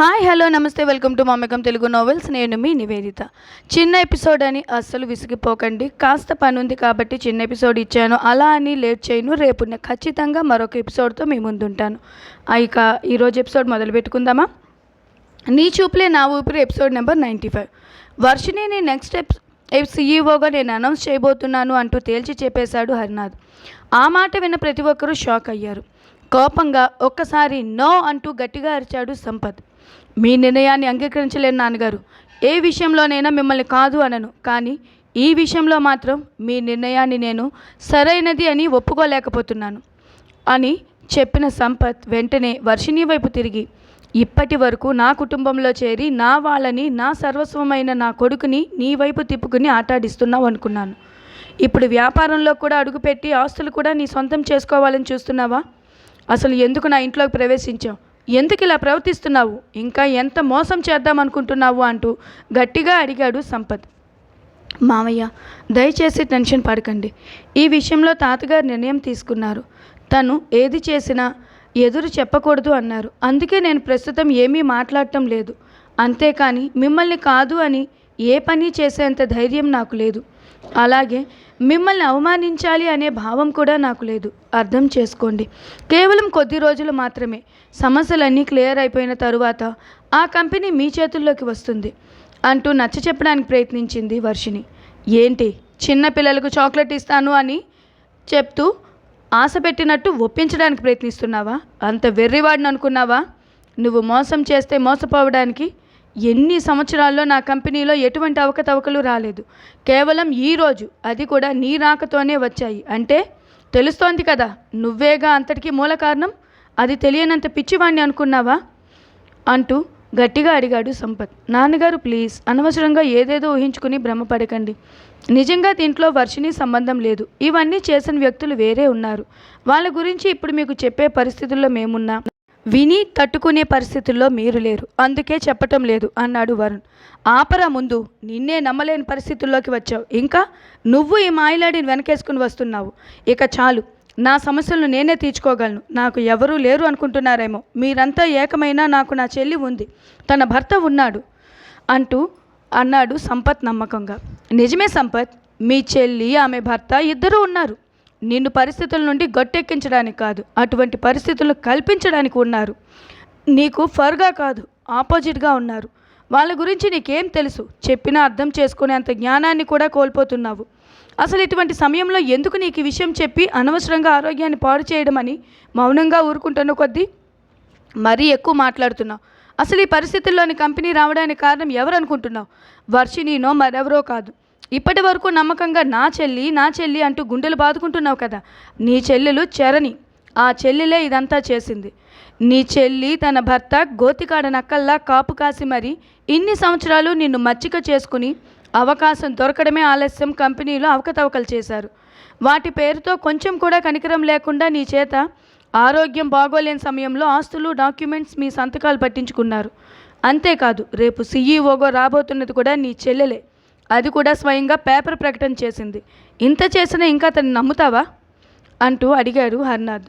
Hi hello నమస్తే welcome to మమ్మకం Telugu novels నేను మీ నివేదిత. చిన్న ఎపిసోడ్ అని అస్సలు విసిగిపోకండి. కాస్త పని ఉంది కాబట్టి చిన్న ఎపిసోడ్ ఇచ్చాను. అలా అని లేట్ చేయను. రేపు నేను ఖచ్చితంగా మరొక ఎపిసోడ్తో మీ ముందుంటాను. ఇక ఈరోజు ఎపిసోడ్ మొదలు పెట్టుకుందామా? నీ చూపులే నా ఊపిరి episode number ninety five. Varshini next ఎప్ సీఈఓగా నేను అనౌన్స్ చేయబోతున్నాను అంటూ తేల్చి చెప్పేశాడు హరినాథ్. ఆ మాట విన్న ప్రతి ఒక్కరూ షాక్ అయ్యారు. కోపంగా ఒక్కసారి నో అంటూ గట్టిగా అరిచాడు సంపత్. మీ నిర్ణయాన్ని అంగీకరించలేను నాన్నగారు. ఏ విషయంలోనైనా మిమ్మల్ని కాదు అనను. కానీ ఈ విషయంలో మాత్రం మీ నిర్ణయాన్ని నేను సరైనది అని ఒప్పుకోలేకపోతున్నాను. అని చెప్పిన సంపత్ వెంటనే వర్షిణి వైపు తిరిగి ఇప్పటి వరకు నా కుటుంబంలో చేరి నా వాళ్ళని నా సర్వస్వమైన నా కొడుకుని నీ వైపు తిప్పుకుని ఆటాడిస్తున్నావు అనుకున్నాను. ఇప్పుడు వ్యాపారంలో కూడా అడుగుపెట్టి ఆస్తులు కూడా నీ సొంతం చేసుకోవాలని చూస్తున్నావా? అసలు ఎందుకు నా ఇంట్లోకి ప్రవేశించావు? ఎందుకు ఇలా ప్రవర్తిస్తున్నావు? ఇంకా ఎంత మోసం చేద్దామనుకుంటున్నావు అంటూ గట్టిగా అడిగాడు సంపత్. మామయ్య దయచేసి టెన్షన్ పడకండి. ఈ విషయంలో తాతగారు నిర్ణయం తీసుకున్నారు. తను ఏది చేసినా ఎదురు చెప్పకూడదు అన్నారు. అందుకే నేను ప్రస్తుతం ఏమీ మాట్లాడటం లేదు. అంతేకాని మిమ్మల్ని కాదు అని ఏ పని చేసేంత ధైర్యం నాకు లేదు. అలాగే మిమ్మల్ని అవమానించాలి అనే భావం కూడా నాకు లేదు. అర్థం చేసుకోండి. కేవలం కొద్ది రోజులు మాత్రమే. సమస్యలన్నీ క్లియర్ అయిపోయిన తరువాత ఆ కంపెనీ మీ చేతుల్లోకి వస్తుంది అంటూ నచ్చ చెప్పడానికి ప్రయత్నించింది వర్షిని ఏంటి? చిన్న పిల్లలకు చాక్లెట్ ఇస్తాను అని చెప్తూ ఆశ పెట్టినట్టు ఒప్పించడానికి ప్రయత్నిస్తున్నావా? అంత వెర్రివాడిని అనుకున్నావా నువ్వు మోసం చేస్తే మోసపోవడానికి ఎన్ని సంవత్సరాల్లో నా కంపెనీలో ఎటువంటి అవకతవకలు రాలేదు. కేవలం ఈ రోజు అది కూడా నీ రాకతోనే వచ్చాయి. అంటే తెలుస్తోంది కదా నువ్వేగా అంతటికీ మూల కారణం? అది తెలియనంత పిచ్చివాణ్ణి అనుకున్నావా? అంటూ గట్టిగా అడిగాడు సంపత్. నాన్నగారు ప్లీజ్ అనవసరంగా ఏదేదో ఊహించుకుని భ్రమపడకండి. నిజంగా దీంట్లో వర్షిని సంబంధం లేదు. ఇవన్నీ చేసిన వ్యక్తులు వేరే ఉన్నారు. వాళ్ళ గురించి ఇప్పుడు మీకు చెప్పే పరిస్థితుల్లో మేమున్నా. విని తట్టుకునే పరిస్థితుల్లో మీరు లేరు. అందుకే చెప్పటం లేదు అన్నాడు వరుణ్. ఆపరా ముందు నిన్నే నమ్మలేని పరిస్థితుల్లోకి వచ్చావు. ఇంకా నువ్వు ఈ మాయలాడిని వెనకేసుకుని వస్తున్నావు. ఇక చాలు నా సమస్యలను నేనే తీర్చుకోగలను. నాకు ఎవరూ లేరు అనుకుంటున్నారేమో. మీరంతా ఏకమైనా నాకు నా చెల్లి ఉంది. తన భర్త ఉన్నాడు అంటూ అన్నాడు సంపత్ నమ్మకంగా. నిజమే సంపత్ మీ చెల్లి ఆమె భర్త ఇద్దరూ ఉన్నారు. నిన్ను పరిస్థితుల నుండి గట్టెక్కించడానికి కాదు అటువంటి పరిస్థితులను కల్పించడానికి ఉన్నారు. నీకు ఫర్గా కాదు ఆపోజిట్గా ఉన్నారు. వాళ్ళ గురించి నీకేం తెలుసు? చెప్పినా అర్థం చేసుకునేంత జ్ఞానాన్ని కూడా కోల్పోతున్నావు. అసలు ఇటువంటి సమయంలో ఎందుకు నీకు ఈ విషయం చెప్పి అనవసరంగా ఆరోగ్యాన్ని పాడు చేయడమని మౌనంగా ఊరుకుంటున్న కొద్దీ మరీ ఎక్కువ మాట్లాడుతున్నావు? అసలు ఈ పరిస్థితుల్లోని కంపెనీ రావడానికి కారణం ఎవరు అనుకుంటున్నావు వర్షినీనో మరెవరో కాదు. ఇప్పటి వరకు నమ్మకంగా నా చెల్లి నా చెల్లి అంటూ గుండెలు బాదుకుంటున్నావు కదా. నీ చెల్లెలు చరణి. ఆ చెల్లెలే ఇదంతా చేసింది. నీ చెల్లి తన భర్త గోతికాడ నక్కల్లా కాపు కాసి మరి ఇన్ని సంవత్సరాలు నిన్ను మచ్చిక చేసుకుని అవకాశం దొరకడమే ఆలస్యం కంపెనీలో అవకతవకలు చేశారు. వాటి పేరుతో కొంచెం కూడా కనికరం లేకుండా నీ చేత ఆరోగ్యం బాగోలేని సమయంలో ఆస్తులు డాక్యుమెంట్స్ మీ సంతకాలు పట్టించుకున్నారు. అంతేకాదు రేపు సీఈఓగా రాబోతున్నది కూడా నీ చెల్లెలే. అది కూడా స్వయంగా పేపర్ ప్రకటన చేసింది. ఇంత చేసినా ఇంకా తను నమ్ముతావా? అంటూ అడిగారు హర్నాథ్.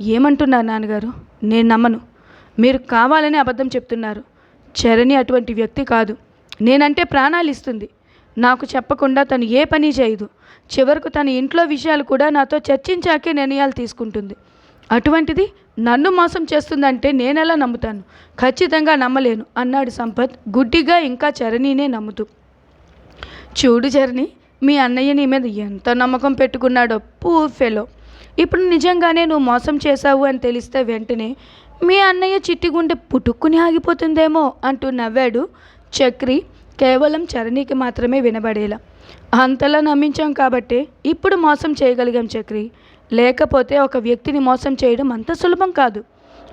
ఏమంటున్నారు నాన్నగారు? నేను నమ్మను. మీరు కావాలని అబద్ధం చెప్తున్నారు. చరణి అటువంటి వ్యక్తి కాదు. నేనంటే ప్రాణాలు ఇస్తుంది. నాకు చెప్పకుండా తను ఏ పని చేయదు. చివరకు తన ఇంట్లో విషయాలు కూడా నాతో చర్చించాకే నిర్ణయాలు తీసుకుంటుంది. అటువంటిది నన్ను మోసం చేస్తుందంటే నేనెలా నమ్ముతాను? ఖచ్చితంగా నమ్మలేను అన్నాడు సంపత్ గుడ్డిగా ఇంకా చరణినే నమ్ముతూ. చూడు జర్ని మీ అన్నయ్య నీ మీద ఎంత నమ్మకం పెట్టుకున్నాడో పూర్ ఫెలో. ఇప్పుడు నిజంగానే నువ్వు మోసం చేశావు అని తెలిస్తే వెంటనే మీ అన్నయ్య చిట్టి గుండె పుట్టుక్కుని ఆగిపోతుందేమో అంటూ నవ్వాడు చక్రి కేవలం చరణికి మాత్రమే వినబడేలా. అంతలా నమ్మించాం కాబట్టే ఇప్పుడు మోసం చేయగలిగాం చక్రి. లేకపోతే ఒక వ్యక్తిని మోసం చేయడం అంత సులభం కాదు.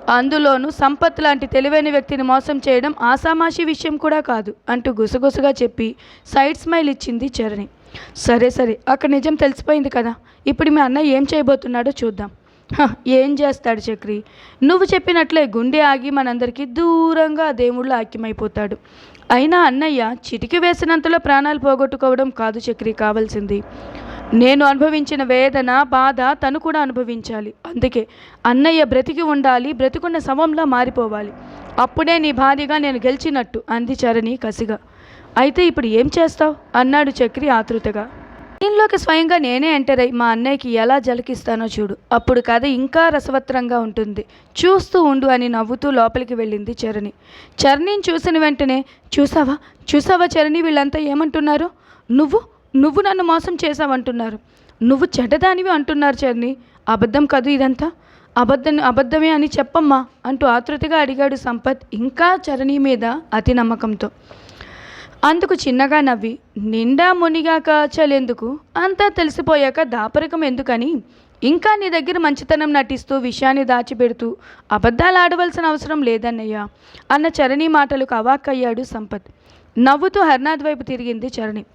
అందులోనూ సంపత్ లాంటి తెలివైన వ్యక్తిని మోసం చేయడం ఆసామాషి విషయం కూడా కాదు అంటూ గుసగుసగా చెప్పి సైడ్ స్మైల్ ఇచ్చింది చరణి. సరే సరే అక్కడ నిజం తెలిసిపోయింది కదా ఇప్పుడు మీ అన్నయ్య ఏం చేయబోతున్నాడో చూద్దాం. "హ, ఏం చేస్తాడు చక్రి? నువ్వు చెప్పినట్లే గుండె ఆగి మనందరికీ దూరంగా దేవుళ్ళు ఆక్యమైపోతాడు అయినా అన్నయ్య చిటికి వేసినంతలో ప్రాణాలు పోగొట్టుకోవడం కాదు చక్రి కావాల్సింది. నేను అనుభవించిన వేదన బాధ తను కూడా అనుభవించాలి. అందుకే అన్నయ్య బ్రతికి ఉండాలి బ్రతికున్న శవంలా మారిపోవాలి. అప్పుడే నీ భార్యగా నేను గెలిచినట్టు అంది చరణి కసిగా. అయితే ఇప్పుడు ఏం చేస్తావు? అన్నాడు చక్రి ఆతృతగా. దీనిలోకి స్వయంగా నేనే ఎంటర్ అయ్యి మా అన్నయ్యకి ఎలా జలకిస్తానో చూడు. అప్పుడు కథ ఇంకా రసవత్రంగా ఉంటుంది. చూస్తూ ఉండు అని నవ్వుతూ లోపలికి వెళ్ళింది చరణి. చరణిని చూసిన వెంటనే చూసావా? చూసావా చరణి? వీళ్ళంతా ఏమంటున్నారు? నువ్వు నువ్వు నన్ను మోసం చేసావంటున్నారు నువ్వు చెడ్డదానివి అంటున్నారు చర్ని అబద్ధం కాదు ఇదంతా? అబద్ధం అబద్ధమే అని చెప్పమ్మా అంటూ ఆతృతగా అడిగాడు సంపత్ ఇంకా చరణి మీద అతి నమ్మకంతో. అందుకు చిన్నగా నవ్వి నిండా మునిగాక చలేందుకు అంతా తెలిసిపోయాక దాపరికం ఎందుకని? ఇంకా నీ దగ్గర మంచితనం నటిస్తూ విషయాన్ని దాచిపెడుతూ అబద్ధాలు ఆడవలసిన అవసరం లేదన్నయ్య అన్న చరణి మాటలకు అవాక్కయ్యాడు సంపత్. నవ్వుతూ హర్నాథ్ వైపు తిరిగింది చరణి.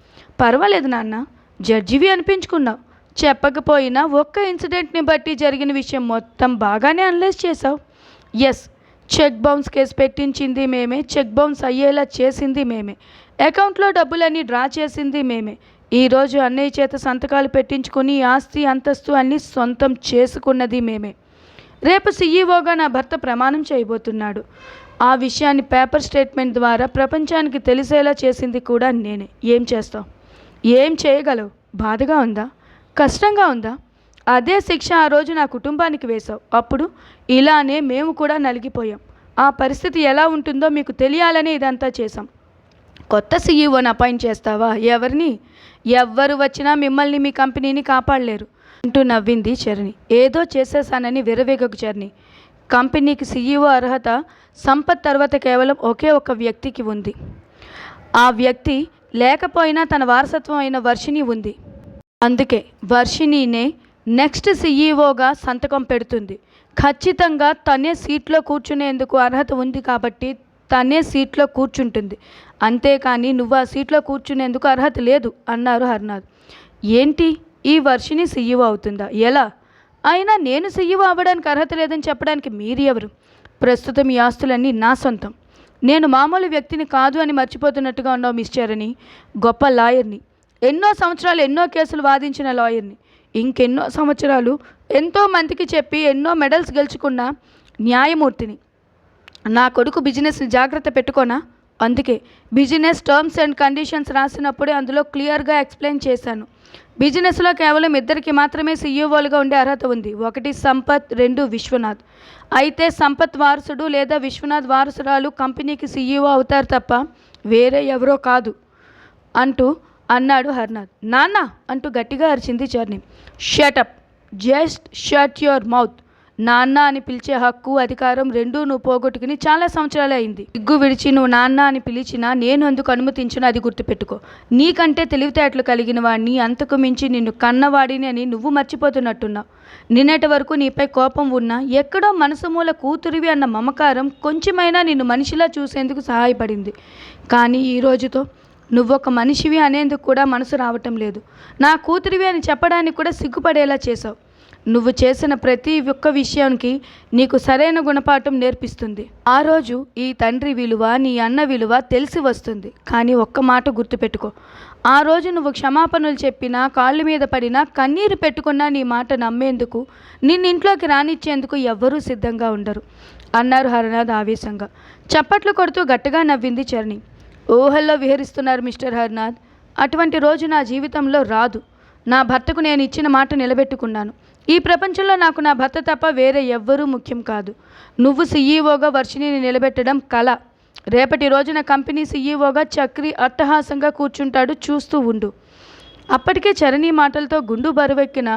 పర్వాలేదు నాన్న జడ్జివి అనిపించుకున్నావు. చెప్పకపోయినా ఒక్క ఇన్సిడెంట్ని బట్టి జరిగిన విషయం మొత్తం బాగానే అనలైజ్ చేసావు ఎస్ చెక్ బౌన్స్ కేసు పెట్టించింది మేమే చెక్ బౌన్స్ అయ్యేలా చేసింది మేమే. అకౌంట్లో డబ్బులన్నీ డ్రా చేసింది మేమే. ఈరోజు అన్నయ్య చేత సంతకాలు పెట్టించుకుని ఆస్తి అంతస్తు అన్నీ సొంతం చేసుకున్నది మేమే. రేపు సీఈఓగా నా భర్త ప్రమాణం చేయబోతున్నాడు. ఆ విషయాన్ని పేపర్ స్టేట్మెంట్ ద్వారా ప్రపంచానికి తెలిసేలా చేసింది కూడా నేనే. ఏం చేస్తావు? ఏం చేయగలవు? బాధగా ఉందా? కష్టంగా ఉందా? అదే శిక్ష ఆ రోజు నా కుటుంబానికి వేశావు. అప్పుడు ఇలానే మేము కూడా నలిగిపోయాం. ఆ పరిస్థితి ఎలా ఉంటుందో మీకు తెలియాలని ఇదంతా చేశాం. కొత్త సీఈఓని అపాయింట్ చేస్తావా? ఎవరిని? ఎవ్వరు వచ్చినా మిమ్మల్ని మీ కంపెనీని కాపాడలేరు. అంటూ నవ్వింది చరణి ఏదో చేసేసానని విరవేగకు చరణి కంపెనీకి సీఈఓ అర్హత సంపత్ తర్వాత కేవలం ఒకే ఒక వ్యక్తికి ఉంది. ఆ వ్యక్తి లేకపోయినా తన వారసత్వం అయిన వర్షిణి ఉంది. అందుకే వర్షిణినే నెక్స్ట్ సీఈఓగా సంతకం పెడుతుంది. ఖచ్చితంగా తనే సీట్లో కూర్చునేందుకు అర్హత ఉంది కాబట్టి తనే సీట్లో కూర్చుంటుంది. అంతేకాని నువ్వు ఆ సీట్లో కూర్చునేందుకు అర్హత లేదు అన్నారు హర్నాథ్. ఏంటి? ఈ వర్షిని సీఈఓ అవుతుందా? ఎలా? అయినా నేను సీఈఓ అవ్వడానికి అర్హత లేదని చెప్పడానికి మీరు ఎవరు ప్రస్తుతం ఈ ఆస్తులన్నీ నా సొంతం. నేను మామూలు వ్యక్తిని కాదు అని మర్చిపోతున్నట్టుగా ఉన్నావు మిస్టర్ని గొప్ప లాయర్ని. ఎన్నో సంవత్సరాలు ఎన్నో కేసులు వాదించిన లాయర్ని. ఇంకెన్నో సంవత్సరాలు ఎంతో మందికి చెప్పి ఎన్నో మెడల్స్ గెలుచుకున్న న్యాయమూర్తిని. నా కొడుకు బిజినెస్ని జాగ్రత్త పెట్టుకోనా? అందుకే బిజినెస్ టర్మ్స్ అండ్ కండిషన్స్ రాసినప్పుడే అందులో క్లియర్గా ఎక్స్ప్లెయిన్ చేశాను. బిజినెస్లో కేవలం ఇద్దరికి మాత్రమే సీఈఓలుగా ఉండే అర్హత ఉంది. ఒకటి సంపత్ రెండు విశ్వనాథ్. అయితే సంపత్ వారసుడు లేదా విశ్వనాథ్ వారసురాలు కంపెనీకి సీఈఓ అవుతారు తప్ప వేరే ఎవరో కాదు అంటూ అన్నాడు హర్నాథ్. నాన్న అంటూ గట్టిగా అరిచింది Charni shut up just shut your mouth నాన్న అని పిలిచే హక్కు అధికారం రెండూ నువ్వు పోగొట్టుకుని చాలా సంవత్సరాలే అయింది. సిగ్గు విడిచి నువ్వు నాన్న అని పిలిచినా నేను అందుకు అనుమతించిన అది గుర్తుపెట్టుకో. నీకంటే తెలివితేటలు కలిగిన వాడిని అంతకు మించి నిన్ను కన్నవాడిని అని నువ్వు మర్చిపోతున్నట్టున్నావు. నిన్నటి వరకు నీపై కోపం ఉన్నా ఎక్కడో మనసు మూల కూతురివి అన్న మమకారం కొంచెమైనా నిన్ను మనిషిలా చూసేందుకు సహాయపడింది. కానీ ఈ రోజుతో నువ్వొక మనిషివి అనేందుకు కూడా మనసు రావటం లేదు. నా కూతురివి అని చెప్పడానికి కూడా సిగ్గుపడేలా చేశావు. నువ్వు చేసిన ప్రతి ఒక్క విషయానికి నీకు సరైన గుణపాఠం నేర్పిస్తుంది. ఆ రోజు ఈ తండ్రి విలువ నీ అన్న విలువ తెలిసి వస్తుంది. కానీ ఒక్క మాట గుర్తుపెట్టుకో. ఆ రోజు నువ్వు క్షమాపణలు చెప్పినా కాళ్ళ మీద పడినా కన్నీరు పెట్టుకున్నా నీ మాట నమ్మేందుకు నిన్నింట్లోకి రానిచ్చేందుకు ఎవ్వరూ సిద్ధంగా ఉండరు. అన్నారు హరినాథ్ ఆవేశంగా. చప్పట్లు కొడుతూ గట్టిగా నవ్వింది చరణి. ఊహల్లో విహరిస్తున్నారు మిస్టర్ హరినాథ్. అటువంటి రోజు నా జీవితంలో రాదు. నా భర్తకు నేను ఇచ్చిన మాట నిలబెట్టుకున్నాను. ఈ ప్రపంచంలో నాకు నా భర్త తప్ప వేరే ఎవ్వరూ ముఖ్యం కాదు. నువ్వు సీఈఓగా వర్షిణిని నిలబెట్టడం కళ రేపటి రోజున కంపెనీ సీఈఓగా చక్రి అట్టహాసంగా కూర్చుంటాడు చూస్తూ ఉండు. అప్పటికే చరణి మాటలతో గుండు బరువెక్కిన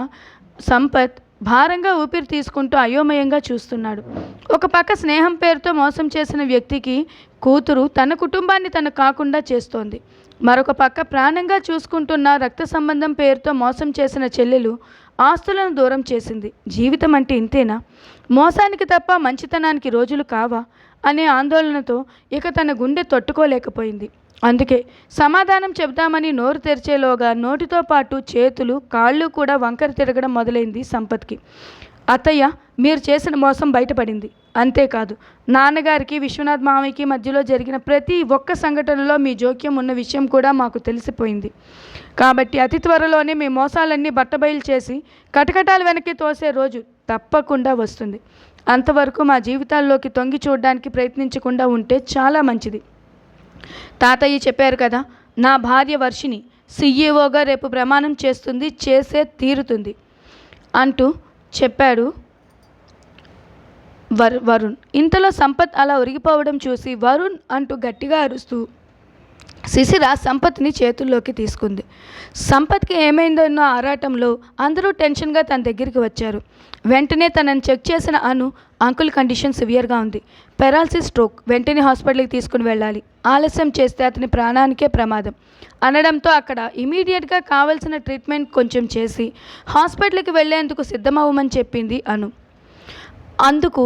సంపత్ భారంగా ఊపిరి తీసుకుంటూ అయోమయంగా చూస్తున్నాడు. ఒక పక్క స్నేహం పేరుతో మోసం చేసిన వ్యక్తికి కూతురు తన కుటుంబాన్ని తను కాకుండా చేస్తోంది. మరొక పక్క ప్రాణంగా చూసుకుంటున్న రక్త సంబంధం పేరుతో మోసం చేసిన చెల్లెలు ఆస్తులను దూరం చేసింది. జీవితం అంటే ఇంతేనా? మోసానికి తప్ప మంచితనానికి రోజులు కావా? అనే ఆందోళనతో ఇక తన గుండె తట్టుకోలేకపోయింది. అందుకే సమాధానం చెబుదామని నోరు తెరిచేలోగా నోటితో పాటు చేతులు కాళ్ళు కూడా వంకర తిరగడం మొదలైంది సంపత్కి. అత్తయ్య మీరు చేసిన మోసం బయటపడింది. అంతేకాదు. నాన్నగారికి విశ్వనాథ్ మామయ్యకి మధ్యలో జరిగిన ప్రతి ఒక్క సంఘటనలో మీ జోక్యం ఉన్న విషయం కూడా మాకు తెలిసిపోయింది. కాబట్టి అతి త్వరలోనే మీ మోసాలన్నీ బట్టబయలు చేసి కటకటాలు వెనక్కి తోసే రోజు తప్పకుండా వస్తుంది. అంతవరకు మా జీవితాల్లోకి తొంగి చూడడానికి ప్రయత్నించకుండా ఉంటే చాలా మంచిది. తాతయ్య చెప్పారు కదా నా భార్య వర్షిని సీఈఓగా రేపు ప్రమాణం చేస్తుంది చేసే తీరుతుంది అంటూ చెప్పాడు వరు వరుణ్. ఇంతలో సంపత్ అలా ఉరిగిపోవడం చూసి వరుణ్ అంటూ గట్టిగా అరుస్తూ శిశిర సంపత్ని చేతుల్లోకి తీసుకుంది. సంపత్కి ఏమైందన్న ఆరాటంలో అందరూ టెన్షన్గా తన దగ్గరికి వచ్చారు. వెంటనే తనని చెక్ చేసిన అను అంకుల్ కండిషన్ సివియర్గా ఉంది. Paralysis stroke. వెంటనే హాస్పిటల్కి తీసుకుని వెళ్ళాలి. ఆలస్యం చేస్తే అతని ప్రాణానికే ప్రమాదం. అనడంతో అక్కడ ఇమీడియట్గా కావాల్సిన ట్రీట్మెంట్ కొంచెం చేసి హాస్పిటల్కి వెళ్ళేందుకు సిద్ధమవ్వమని చెప్పింది అను. అందుకు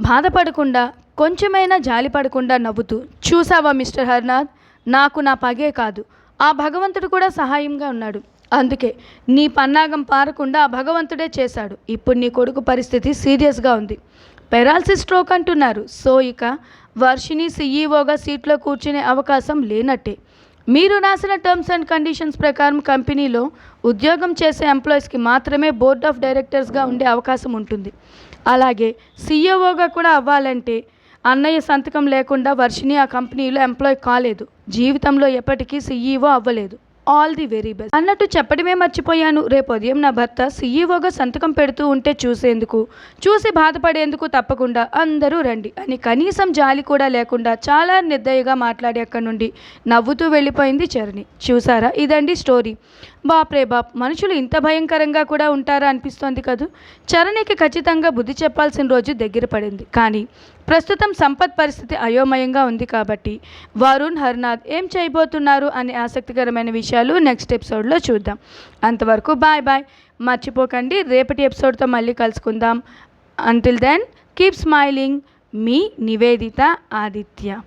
బాధపడకుండా కొంచెమైనా జాలి పడకుండా నవ్వుతూ చూసావా మిస్టర్ హర్నాథ్? నాకు నా పగే కాదు. ఆ భగవంతుడు కూడా సహాయంగా ఉన్నాడు. అందుకే నీ పన్నాగం పారకుండా ఆ భగవంతుడే చేశాడు. ఇప్పుడు నీ కొడుకు పరిస్థితి సీరియస్గా ఉంది. పెరాలసిస్ స్ట్రోక్ అంటున్నారు. సో ఇక వర్షిని సీఈఓగా సీట్లో కూర్చునే అవకాశం లేనట్టే. మీరు రాసిన టర్మ్స్ అండ్ కండిషన్స్ ప్రకారం కంపెనీలో ఉద్యోగం చేసే ఎంప్లాయీస్కి మాత్రమే బోర్డ్ ఆఫ్ డైరెక్టర్స్గా ఉండే అవకాశం ఉంటుంది. అలాగే సీఈఓగా కూడా అవ్వాలంటే అన్నయ్య సంతకం లేకుండా వర్షిని ఆ కంపెనీలో ఎంప్లాయ్ కాలేదు. జీవితంలో ఎప్పటికీ సీఈఓ అవ్వలేదు. ఆల్ ది వెరీ బెస్ట్ అన్నట్టు చెప్పడమే మర్చిపోయాను. రేపు ఉదయం నా భర్త సీఈఓగా సంతకం పెడుతూ ఉంటే చూసేందుకు. చూసి బాధపడేందుకు తప్పకుండా అందరూ రండి. అని కనీసం జాలి కూడా లేకుండా చాలా నిర్దయగా మాట్లాడి అక్కడి నుండి నవ్వుతూ వెళ్ళిపోయింది చరణి. చూసారా? ఇదండి స్టోరీ. బాప్రే బాప్ మనుషులు ఇంత భయంకరంగా కూడా ఉంటారా అనిపిస్తోంది కదూ? చరణికి ఖచ్చితంగా బుద్ధి చెప్పాల్సిన రోజు దగ్గర పడింది. కానీ ప్రస్తుతం సంపత్ పరిస్థితి అయోమయంగా ఉంది కాబట్టి వరుణ్ హర్నాథ్ ఏం చేయబోతున్నారు అనే ఆసక్తికరమైన విషయం విషయాలు నెక్స్ట్ ఎపిసోడ్లో చూద్దాం. అంతవరకు బాయ్ బాయ్. మర్చిపోకండి రేపటి ఎపిసోడ్తో మళ్ళీ కలుసుకుందాం. అంటిల్ దెన్ కీప్ స్మైలింగ్ మీ నివేదిత ఆదిత్య.